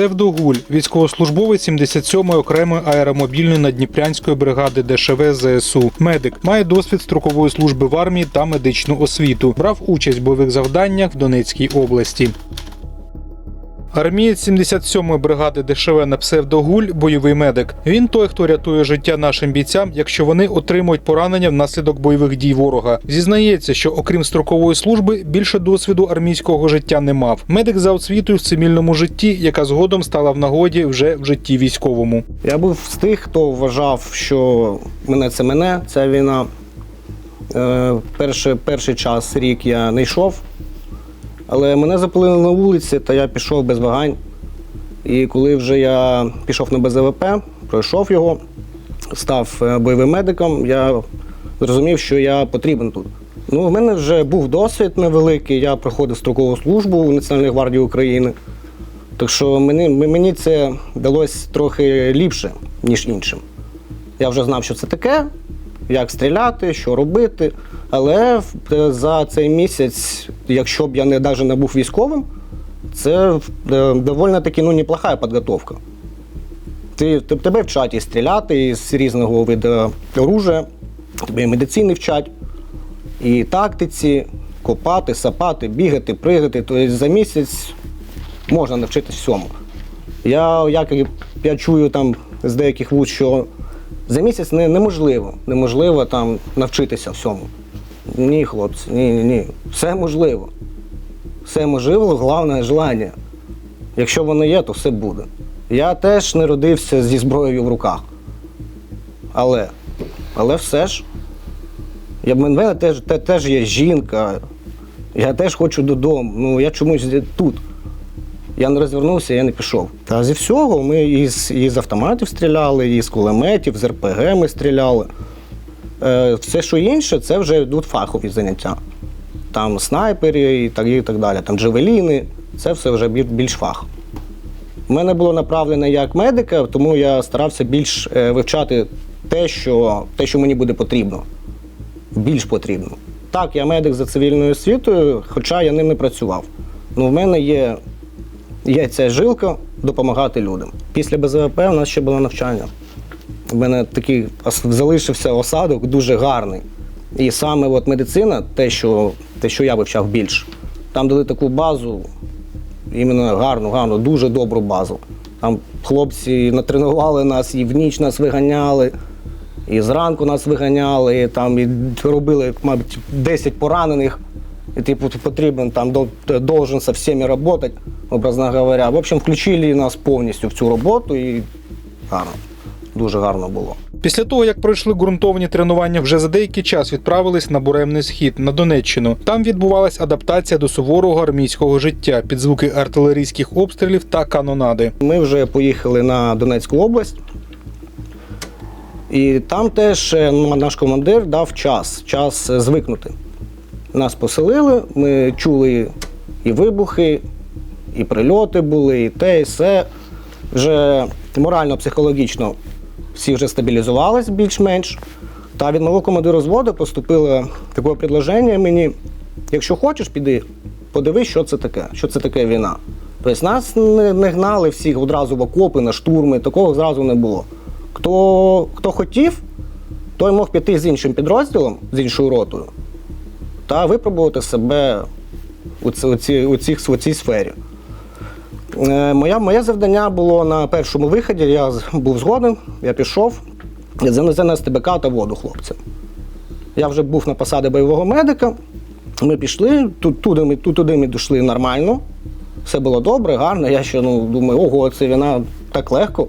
Псевдогуль, військовослужбовець 77-ї окремої аеромобільної надніпрянської бригади ДШВ ЗСУ. Медик має досвід строкової служби в армії та медичну освіту. Брав участь в бойових завданнях в Донецькій області. Армієць 77-ї бригади ДШВ на псевдогуль бойовий медик. Він той, хто рятує життя нашим бійцям, якщо вони отримують поранення внаслідок бойових дій ворога. Зізнається, що окрім строкової служби більше досвіду армійського життя не мав. Медик за освітою в цивільному житті, яка згодом стала в нагоді вже в житті військовому. Я був з тих, хто вважав, що мене це мене, ця війна. Е, перший, перший час, рік я не йшов, але мене запалили на вулиці, та я пішов без вагань. І коли вже я пішов на БЗВП, пройшов його, став е, бойовим медиком, я зрозумів, що я потрібен тут. Ну, в мене вже був досвід невеликий, я проходив строкову службу у Національній гвардії України. Так що мені, мені це далось трохи ліпше, ніж іншим. Я вже знав, що це таке, як стріляти, що робити. Але е, за цей місяць, якщо б я не навіть не був військовим, це е, доволі таки ну, неплоха підготовка. Ти, тебе вчать і стріляти із різного виду оружия, тебе і медицини вчать, і тактиці, копати, сапати, бігати, пригати. Тобто за місяць можна навчитись всьому. Я, як я чую там з деяких вуз, що за місяць не, неможливо, неможливо там навчитися всьому. Ні, хлопці, ні, ні, ні. Все можливо. Все можливо, головне желання. Якщо воно є, то все буде. Я теж не родився зі зброєю в руках. Але, але все ж, я, в мене теж, теж є жінка, я теж хочу додому. Ну, я чомусь тут. Я не розвернувся, я не пішов. Та зі всього ми із, із автоматів стріляли, із кулеметів, з РПГ ми стріляли. Е, все, що інше, це вже йдуть фахові заняття. Там снайпери і так, і так далі, там джевеліни, це все вже більш фах. У мене було направлено як медика, тому я старався більш е, вивчати те, що, те, що мені буде потрібно. Більш потрібно. Так, я медик за цивільною освітою, хоча я ним не працював. Ну, в мене є, є ця жилка допомагати людям. Після БЗВП у нас ще було навчання. У мене такий залишився осадок дуже гарний. І саме от медицина, те, що, те, що я вивчав більш, там дали таку базу, іменно гарну, гарну, дуже добру базу. Там хлопці натренували нас і в ніч нас виганяли, і зранку нас виганяли, і там і робили, мабуть, 10 поранених. І типу ти потрібен там должен со всіми працювати, образно говоря. В общем, включили нас повністю в цю роботу і гарно. Дуже гарно було. Після того, як пройшли ґрунтовні тренування, вже за деякий час відправились на буремний схід на Донеччину. Там відбувалась адаптація до суворого армійського життя під звуки артилерійських обстрілів та канонади. Ми вже поїхали на Донецьку область. І там теж е, наш командир дав час, час звикнути. Нас поселили, ми чули і вибухи, і прильоти були, і те, і все. Вже морально-психологічно всі вже стабілізувались більш-менш. Та від нового командира взводу поступило таке предложення мені: якщо хочеш, піди, подивись, що це таке, що це таке війна. Тобто нас не, не гнали всіх одразу в окопи, на штурми, такого зразу не було. Хто, хто хотів, той мог піти з іншим підрозділом, з іншою ротою, та випробувати себе у, ці, у, ці, у, цій сфері. Е, Моя, моє завдання було на першому виході, я був згоден, я пішов за- занести БК та воду хлопцям. Я вже був на посаді бойового медика. Ми пішли, тут, туди, ми, тут, туди ми дійшли нормально. Все було добре, гарно. Я ще ну, думаю, ого, це війна так легко.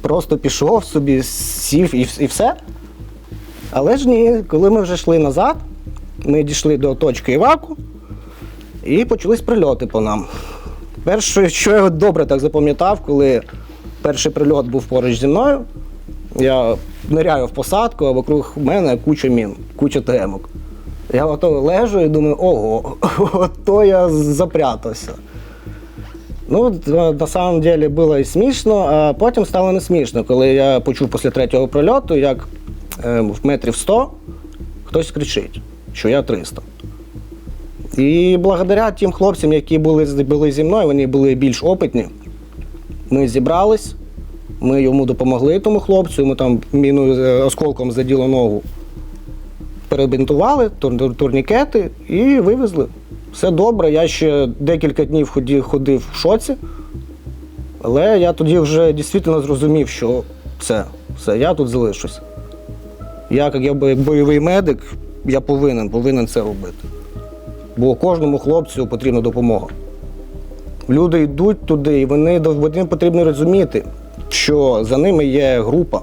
Просто пішов собі, сів і, і все. Але ж ні, коли ми вже йшли назад, ми дійшли до точки Іваку і почались прильоти по нам. Перше, що я добре так запам'ятав, коли перший прильот був поруч зі мною, я ниряю в посадку, а вокруг мене куча мін, куча темок. Я ото лежу і думаю, ого, ото я запрятався. Ну, на самом деле було і смішно, а потім стало не смішно, коли я почув після третього прильоту, як е, в метрів 100 хтось кричить, що я 300. І благодаря тим хлопцям, які були, були зі мною, вони були більш опитні, Ми зібрались, ми йому допомогли тому хлопцю, ми там міною е, осколком заділо ногу. Перебінтували тур- турнікети і вивезли. Все добре. Я ще декілька днів ходив, ходив в шоці, але я тоді вже дійсно зрозумів, що все, все, я тут залишусь. Я, як я бойовий медик, я повинен, повинен це робити. Бо кожному хлопцю потрібна допомога. Люди йдуть туди, і вони, потрібно розуміти, що за ними є група.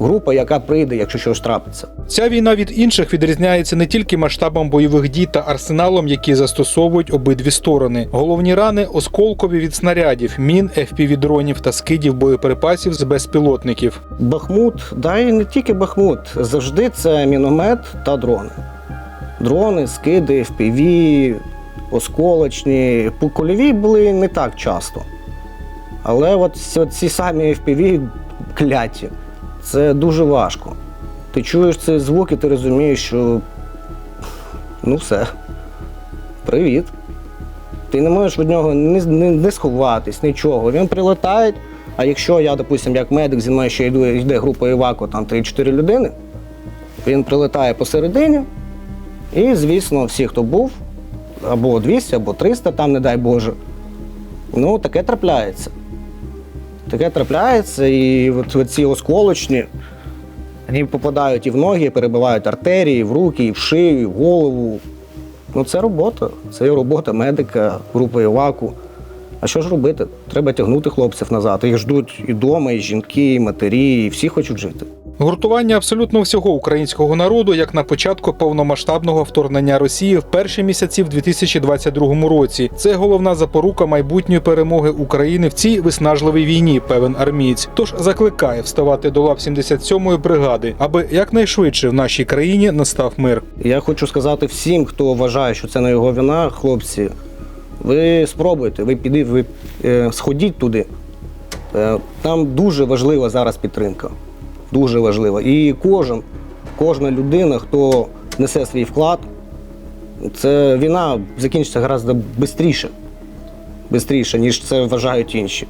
Група, яка прийде, якщо щось трапиться. Ця війна від інших відрізняється не тільки масштабом бойових дій та арсеналом, які застосовують обидві сторони. Головні рани осколкові від снарядів, мін, FPV-дронів та скидів боєприпасів з безпілотників. Бахмут, да і не тільки Бахмут. Завжди це міномет та дрони. Дрони, скиди, FPV, осколочні. Кульові були не так часто. Але от ці- ці самі FPV кляті. Це дуже важко. Ти чуєш цей звук і ти розумієш, що ну все. Привіт. Ти не можеш від нього не, не, не сховатись, нічого. Він прилетає. А якщо я, допустим, як медик зі мною ще йду, йде група Іваку, там 3-4 людини, він прилетає посередині, і, звісно, всі, хто був, або 200, або 300, там, не дай Боже. Ну, таке трапляється. Таке трапляється, і от, ці осколочні, вони попадають і в ноги, перебивають артерії, і в руки, і в шию, і в голову. Ну, це робота. Це є робота медика, групи Іваку. А що ж робити? Треба тягнути хлопців назад. Їх ждуть і дома, і жінки, і матері, і всі хочуть жити. Гуртування абсолютно всього українського народу, як на початку повномасштабного вторгнення Росії в перші місяці в 2022 році. Це головна запорука майбутньої перемоги України в цій виснажливій війні, певен армієць. Тож закликає вставати до лав 77-ї бригади, аби якнайшвидше в нашій країні настав мир. Я хочу сказати всім, хто вважає, що це не його вина, хлопці, ви спробуйте, ви піди, ви е, сходіть туди. Е, там дуже важлива зараз підтримка. Дуже важливо. І кожен, кожна людина, хто несе свій вклад, це війна закінчиться гораздо швидше, ніж це вважають інші.